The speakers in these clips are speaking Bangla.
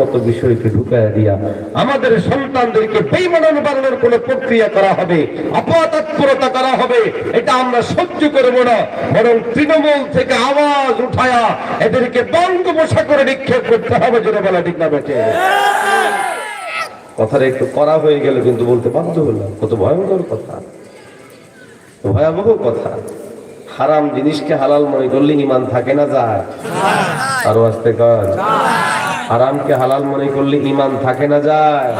মতো বিষয়কে ঢুকায় দিয়া আমাদের সন্তানদেরকে বেইমানান বানানোর কোন প্রক্রিয়া করা হবে অপতৎপরতা করা হবে, এটা আমরা সহ্য করব না। বরং তৃণমূল থেকে আওয়াজ উঠায়া এদেরকে বঙ্গোপসাগরে নিক্ষেপ করতে হবে যেটা বলা ঠিক না বেটে কথাটা একটু করা হয়ে গেল, কিন্তু বলতে বাধ্য হলাম। কত ভয়ঙ্কর কথা। ভয়াবহ কথা। হারাম জিনিসকে হালাল মনে করলে ইমান থাকে না যায়। আরও আসতে কর হারামকে হালাল মনে করলে ইমান থাকে না যায়।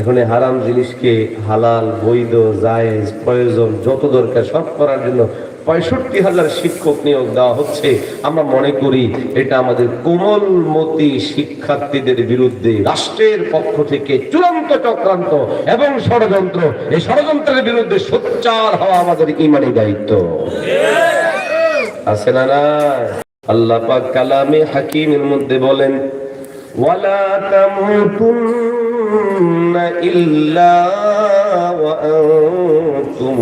এখন এই হারাম জিনিসকে হালাল, বৈধ, জায়েজ, প্রয়োজন, যত দরকার সব করার জন্য পঁয়ষট্টি হাজার শিক্ষক নিয়োগ দেওয়া হচ্ছে। আমরা মনে করি এটা আমাদের কোমলমতি শিক্ষার্থীদের বিরুদ্ধে রাষ্ট্রের পক্ষ থেকে চূড়ান্ত চক্রান্ত এবং ষড়যন্ত্র। এই ষড়যন্ত্রের বিরুদ্ধে সোচ্চার হওয়া আমাদের ইমানি দায়িত্ব। আছে না না আল্লাহ পাক কালামে হাকিমের মধ্যে বলেন, ওয়ালা তামুতুন্ন ইল্লা ওয়া আনতুম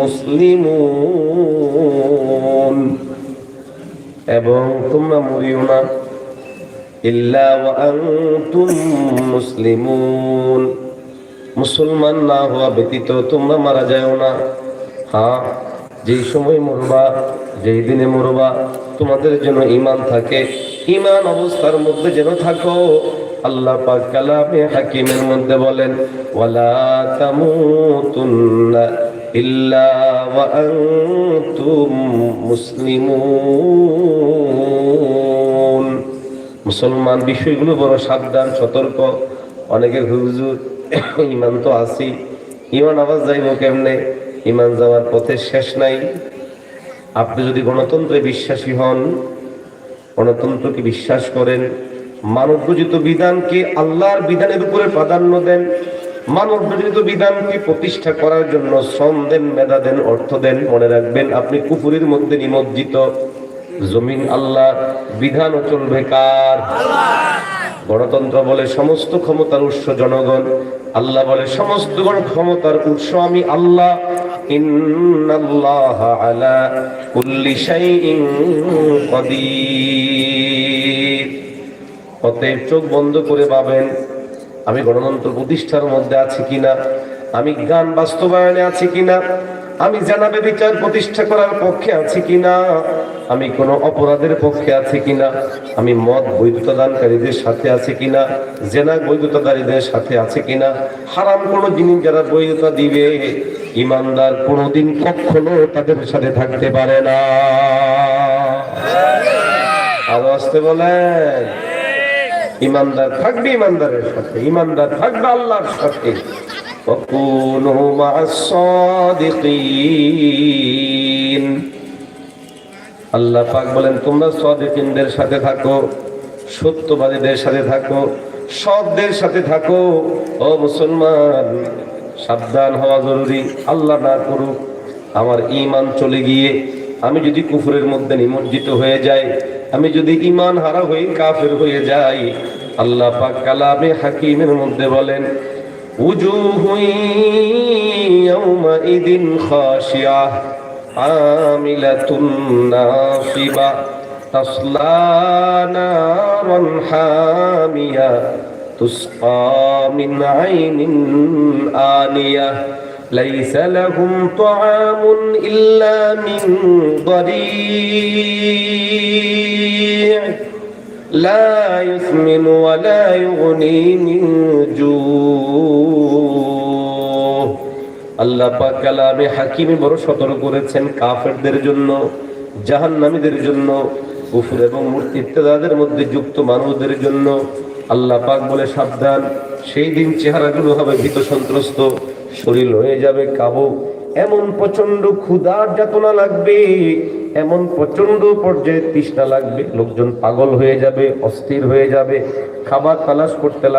মুসলিমুন। এবং তোমরা মরিও না, ইল্লা ওয়া আনতুম মুসলিমুন। মুসলমান না হওয়া ব্যতীত তোমরা মারা যাও না। হ্যাঁ যেই সময় মরবা, যেই দিনে মরবা, তোমাদের জন্য ইমান থাকে। ইমান অবস্থার মধ্যে যেন থাকো। আল্লাহ পাক কালামে হাকিমের মধ্যে বলেন, ওয়ালা তামুতুন্না ইল্লা ওয়া আনতুম মুসলিমুন। মুসলমান বিষয়গুলো বড় সাবধান, সতর্ক। অনেকে, হুজুর ইমান তো আছি ইমান আবার যাইব কেমনে? ইমান যাওয়ার পথে শেষ নাই। আপনি যদি গণতন্ত্রে বিশ্বাসী হন, গণতন্ত্রকে বিশ্বাস করেন, মানব রচিত বিধানকে আল্লাহর বিধানের উপরে প্রাধান্য দেন, মানব রচিত বিধানকে প্রতিষ্ঠা করার জন্য শ্রম দেন, মেধা দেন, অর্থ দেন, মনে রাখবেন আপনি কুফুরির মধ্যে নিমজ্জিত। জমিন আল্লাহ, বিধানও চলবে কার? গণতন্ত্র বলে সমস্ত ক্ষমতার উৎস জনগণ, আল্লাহ বলে সমস্ত গণ ক্ষমতার উৎস আমি আল্লাহ। ইন্নাল্লাহ আলা কুল্লি শাইইন কদির। অতএব চোখ বন্ধ করে পাবেন আমি গণতন্ত্র প্রতিষ্ঠার মধ্যে আছি কিনা? আমি জ্ঞান বাস্তবায়নে আছি কিনা? আমি জানাবে বিচার প্রতিষ্ঠা করার পক্ষে আছি কিনা? আমি কোনো অপরাধের পক্ষে আছি কিনা? আমি মদ বৈধতা দানকারীদের সাথে আছে কিনা? জেনা বৈধতাকারীদের সাথে আছে কিনা? হারাম কোনো জিনিস যারা বৈধতা দিবে ইমানদার কোনোদিন কখনো তাদের সাথে থাকতে পারে না আরো আসতে বলেন ইমানদার থাকবে ইমানদারের সাথে ইমানদার থাকবে আল্লাহর সাথে وكونوا مع الصادقين আল্লাহ পাক বলেন তোমরা সাদিকিনদের সাথে থাকো সত্যবাদীদের সাথে থাকো সৎদের সাথে থাকো ও মুসলমান সাবধান হওয়া জরুরি, আল্লাহ না করুক আমার ইমান চলে গিয়ে আমি যদি কুফুরের মধ্যে নিমজ্জিত হয়ে যাই, আমি যদি ইমান হারা হয়ে কাফের হয়ে যাই, আল্লাহ পাক কালামে হাকিমের মধ্যে বলেন তাসলা নারন হামিয়া। عاملة ناصبة تصلى نارا حامية تسقى من عين آنية ليس لهم طعام إلا من ضريع لا يثمن ولا يغني من جوع আল্লাহ পাক কালামে হাকিমে বড় সতর্ক করেছেন কাফেরদের জন্য জাহান্নামীদের জন্য কুফর এবং মূর্তি ইত্যাদাদের মধ্যে যুক্ত মানুষদের জন্য আল্লাহ পাক বলে, সাবধান, সেই দিন চেহারাগুলো হবে ভীত সন্ত্রস্ত, শরীর হয়ে যাবে কাবু। এমন প্রচণ্ড ক্ষুধার যাতনা লাগবে, এমন প্রচণ্ড পর্যায়ে তৃষ্ণা লাগবে, লোকজন পাগল হয়ে যাবে, অস্থির হয়ে যাবে, খাবার তালাশ করতে লাগবে।